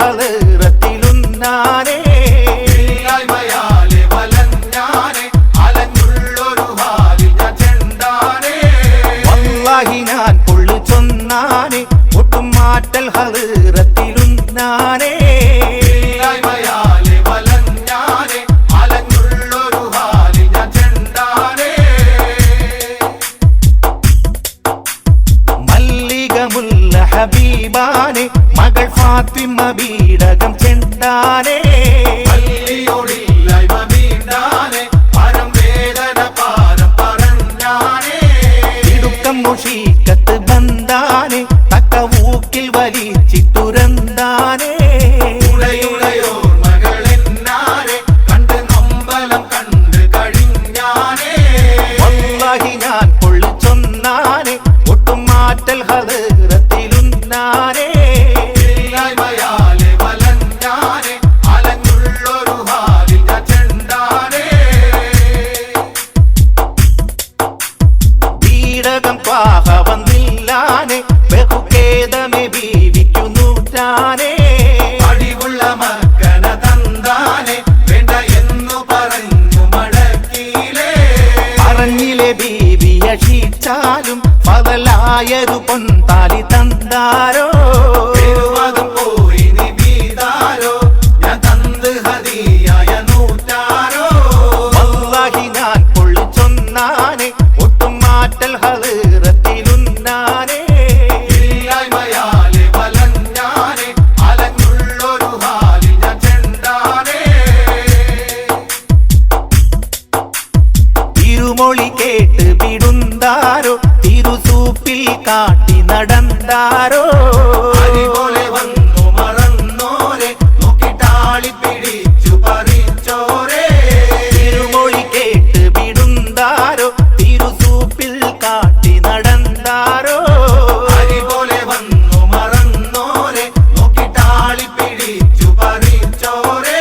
ഹലറത്തിലുന്നാനേ ഞാൻ പൊള്ളു ചൊന്നാനേ ഒട്ടും മാറ്റൽ ഹലറത്തിലുന്നാനേ. ഹബീബാനെ മകൾ ഫാത്തിമ ചെണ്ടാനേ. ഞാൻ ചെണ്ടാനേ. തിരുമൊഴി കേട്ട് വിടുന്താരോ തിരുസൂപ്പിൽ കാട്ടി നടന്താരോ? അതുപോലെ വന്നു മറന്നോരെ നോക്കിട്ടാളി പിടിച്ചു പറിച്ചോരെ. കേട്ട് വിടുന്താരോ? തിരുസൂപ്പിൽ കാട്ടി നടന്താരോ? അതുപോലെ വന്നു മറന്നോരെ നോക്കിട്ടാളി പിടിച്ചു പറിച്ചോരെ.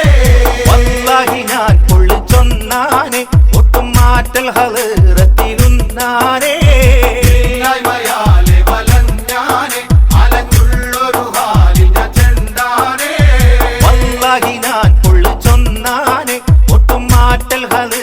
ഞാൻ പൊള്ളിച്ചൊന്നാനെ ഒട്ടും മാറ്റൽ ഹലറ மாற்றல்களு